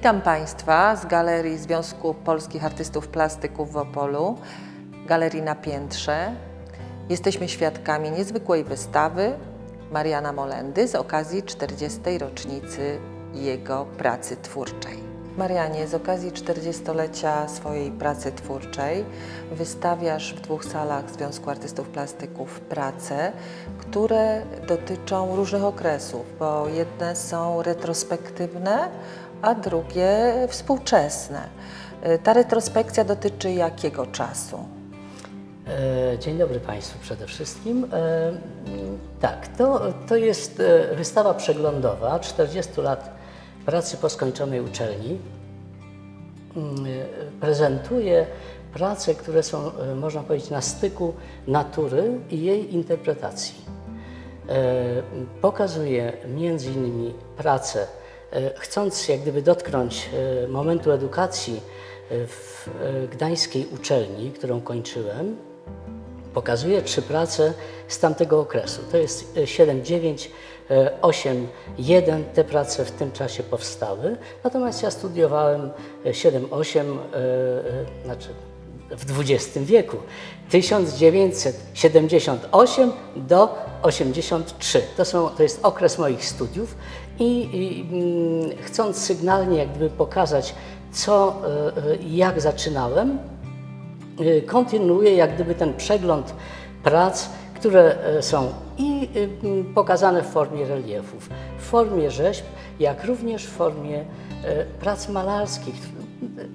Witam Państwa z Galerii Związku Polskich Artystów Plastyków w Opolu, Galerii na Piętrze. Jesteśmy świadkami niezwykłej wystawy Mariana Molendy z okazji 40. rocznicy jego pracy twórczej. Marianie, z okazji 40-lecia swojej pracy twórczej wystawiasz w dwóch salach Związku Artystów Plastyków prace, które dotyczą różnych okresów, bo jedne są retrospektywne, a drugie współczesne. Y, Ta retrospekcja dotyczy jakiego czasu? E, Dzień dobry Państwu przede wszystkim. E, Tak, to, to jest e, wystawa przeglądowa 40 lat pracy po skończonej uczelni mm, prezentuje prace, które są, e, można powiedzieć, na styku natury i jej interpretacji. E, pokazuje między innymi pracę, e, chcąc jak gdyby dotknąć momentu edukacji w gdańskiej uczelni, którą kończyłem, pokazuje trzy prace z tamtego okresu. To jest 7-9 E, 8.1 te prace w tym czasie powstały, natomiast ja studiowałem e, 7.8, e, znaczy w XX wieku, 1978 do 83. To, są, to jest okres moich studiów i, i mm, chcąc sygnalnie jakby pokazać, co, jak zaczynałem, kontynuuję jak gdyby ten przegląd prac, które e, są i m, pokazane w formie reliefów, w formie rzeźb, jak również w formie e, prac malarskich,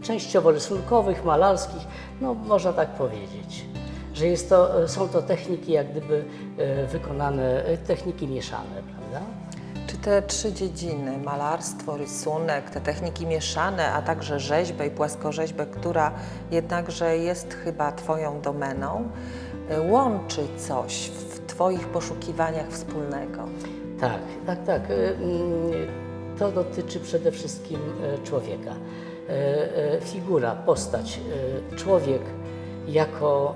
częściowo rysunkowych, malarskich, no można tak powiedzieć, że jest to, e, są to techniki jak gdyby e, wykonane, e, techniki mieszane, prawda? Czy te trzy dziedziny, malarstwo, rysunek, te techniki mieszane, a także rzeźbę i płaskorzeźbę, która jednakże jest chyba Twoją domeną, łączy coś w Twoich poszukiwaniach wspólnego? Tak, tak, tak. E, mm, To dotyczy przede wszystkim e, człowieka. E, Figura, postać, człowiek jako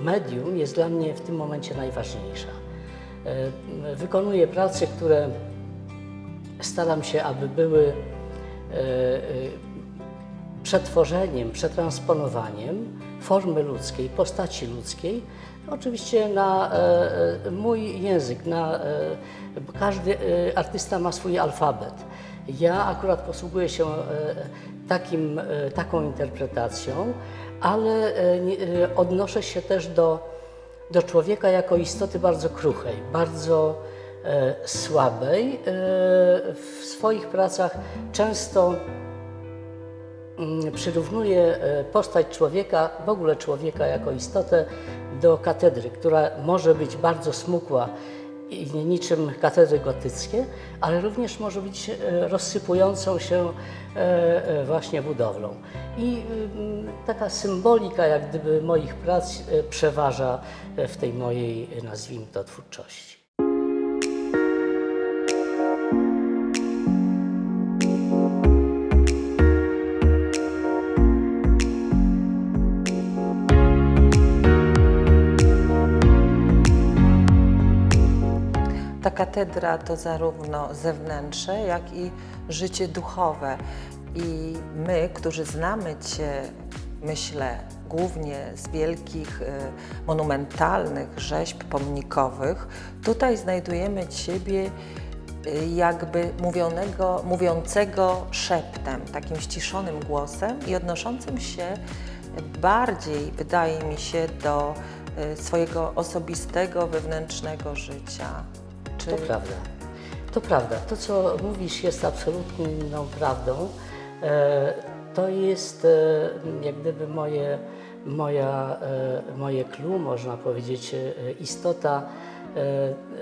e, medium jest dla mnie w tym momencie najważniejsza. Wykonuję prace, które staram się, aby były przetworzeniem, przetransponowaniem formy ludzkiej, postaci ludzkiej, oczywiście na e, e, mój język, na, e, każdy artysta ma swój alfabet. Ja akurat posługuję się takim, taką interpretacją, ale odnoszę się też do, do człowieka jako istoty bardzo kruchej, bardzo słabej. W swoich pracach często przyrównuje e, postać człowieka, w ogóle człowieka jako istotę do katedry, która może być bardzo smukła i niczym katedry gotyckie, ale również może być e, rozsypującą się e, właśnie budowlą. I mm, taka symbolika jak gdyby moich prac przeważa w tej mojej, nazwijmy to, twórczości. Katedra to zarówno zewnętrzne, jak i życie duchowe. I my, którzy znamy Cię, myślę, głównie z wielkich, y, monumentalnych rzeźb pomnikowych, tutaj znajdujemy Ciebie y, jakby mówionego, mówiącego szeptem, takim ściszonym głosem i odnoszącym się bardziej, wydaje mi się, do y, swojego osobistego, wewnętrznego życia. Czy To prawda. To prawda. To, co mówisz, jest absolutną prawdą. E, To jest e, jak gdyby moje, moja, e, moje clue, można powiedzieć, istota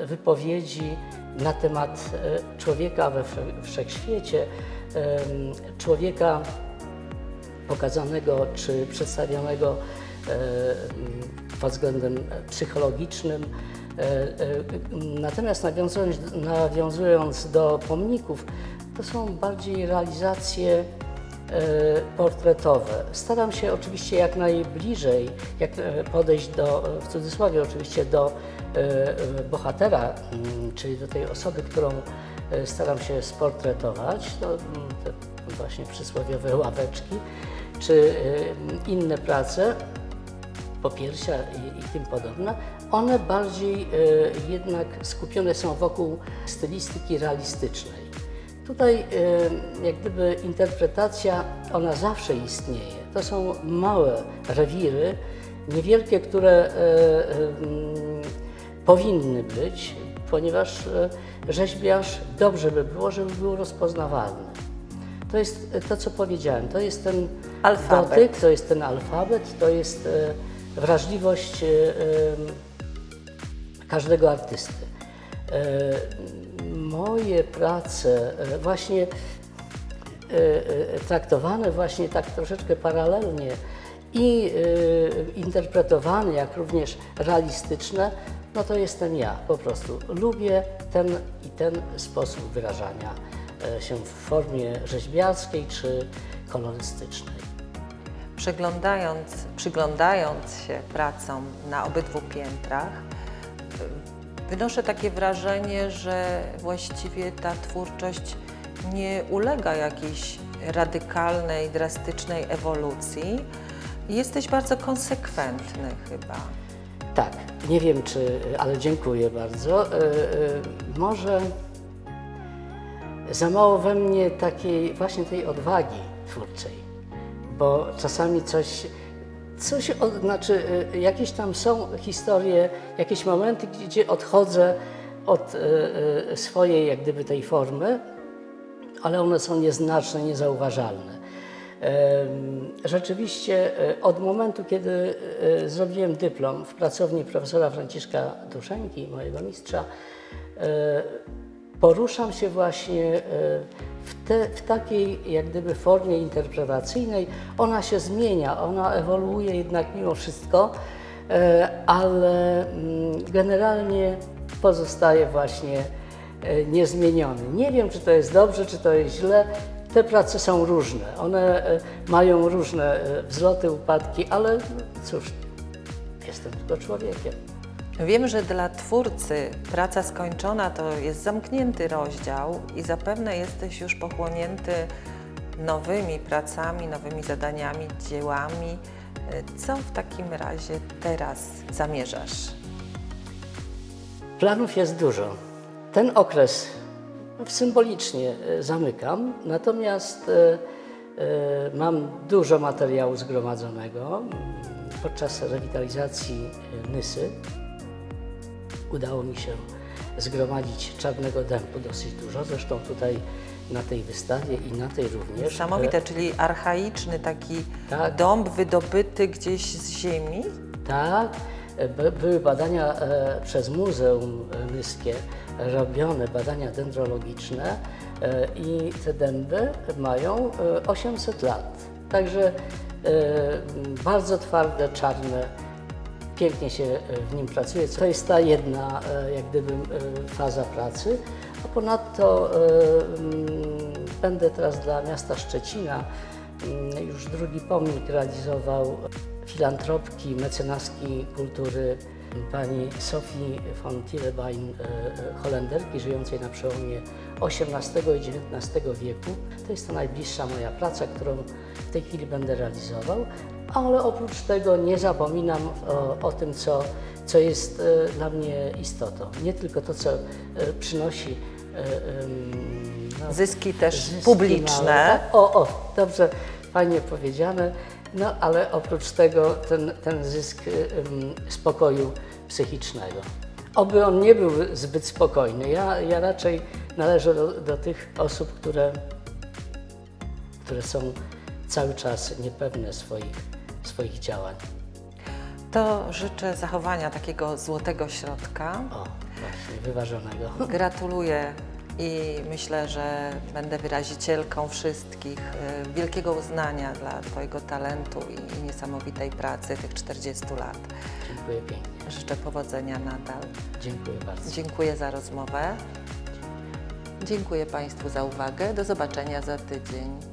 wypowiedzi na temat człowieka we wsze- wszechświecie, człowieka pokazanego czy przedstawionego pod względem psychologicznym. E, e, Natomiast nawiązując, nawiązując do pomników, to są bardziej realizacje e, portretowe. Staram się oczywiście jak najbliżej jak e, podejść do, w cudzysłowie oczywiście, do e, e, bohatera, mm, czyli do tej osoby, którą, e, staram się sportretować, no, te właśnie przysłowiowe ławeczki, czy e, inne prace, popiersia i, i tym podobne, one bardziej e, jednak skupione są wokół stylistyki realistycznej. Tutaj e, jak gdyby interpretacja, ona zawsze istnieje. To są małe rewiry, niewielkie, które e, mm, powinny być, ponieważ rzeźbiarz dobrze by było, żeby był rozpoznawalny. To jest to, co powiedziałem, to jest ten Alfabet. dotyk, to jest ten alfabet, to jest wrażliwość e, każdego artysty. E, moje prace e, właśnie traktowane właśnie tak troszeczkę paralelnie i interpretowane jak również realistyczne, no to jestem ja po prostu. Lubię ten i ten sposób wyrażania się w formie rzeźbiarskiej czy kolorystycznej. Przeglądając, przyglądając się pracom na obydwu piętrach, wynoszę takie wrażenie, że właściwie ta twórczość nie ulega jakiejś radykalnej, drastycznej ewolucji. Jesteś bardzo konsekwentny chyba. Tak, nie wiem czy, ale dziękuję bardzo. E, e, Może za mało we mnie takiej właśnie tej odwagi twórczej, bo czasami coś, coś znaczy e, jakieś tam są historie, jakieś momenty, gdzie odchodzę od e, e, swojej jak gdyby tej formy, ale one są nieznaczne, niezauważalne. Rzeczywiście od momentu, kiedy zrobiłem dyplom w pracowni profesora Franciszka Duszenki, mojego mistrza, poruszam się właśnie e, w, te, w takiej jak gdyby formie interpretacyjnej. Ona się zmienia, ona ewoluuje jednak mimo wszystko, e, ale mm, generalnie pozostaje właśnie e, niezmieniony. Nie wiem, czy to jest dobrze, czy to jest źle. Te prace są różne. One mają różne wzloty, upadki, ale cóż, jestem tylko człowiekiem. Wiem, że dla twórcy praca skończona to jest zamknięty rozdział i zapewne jesteś już pochłonięty nowymi pracami, nowymi zadaniami, dziełami. Co w takim razie teraz zamierzasz? Planów jest dużo. Ten okres symbolicznie e, zamykam, natomiast e, e, mam dużo materiału zgromadzonego. Podczas rewitalizacji Nysy udało mi się zgromadzić czarnego dębu dosyć dużo, zresztą tutaj na tej wystawie i na tej również. Niesamowite, czyli archaiczny taki Tak. dąb wydobyty gdzieś z ziemi. Tak, by- były badania e, przez Muzeum Nyskie, robione badania dendrologiczne e, i te dęby mają e, 800 lat. Także e, bardzo twarde, czarne, pięknie się e, w nim pracuje. To jest ta jedna e, jak gdyby e, faza pracy. A ponadto mm, będę teraz dla miasta Szczecina mm, już drugi pomnik realizował filantropki, mecenaski kultury pani Sofii von Tillebein, e, e, Holenderki żyjącej na przełomie XVIII i XIX wieku. To jest ta najbliższa moja praca, którą w tej chwili będę realizował, ale oprócz tego nie zapominam o, o tym, co, co jest e, dla mnie istotą. Nie tylko to, co przynosi no, Zyski też zyski publiczne. małe, tak? O, o, dobrze, fajnie powiedziane. No, ale oprócz tego ten, ten zysk spokoju psychicznego. Oby on nie był zbyt spokojny. Ja, ja raczej należę do, do tych osób, które, które są cały czas niepewne swoich, swoich działań. To życzę zachowania takiego złotego środka. O, właśnie, wyważonego. Gratuluję i myślę, że będę wyrazicielką wszystkich y, wielkiego uznania dla Twojego talentu i, i niesamowitej pracy tych 40 lat. Dziękuję pięknie. Życzę powodzenia nadal. Dziękuję bardzo. Dziękuję za rozmowę. Dziękuję Państwu za uwagę. Do zobaczenia za tydzień.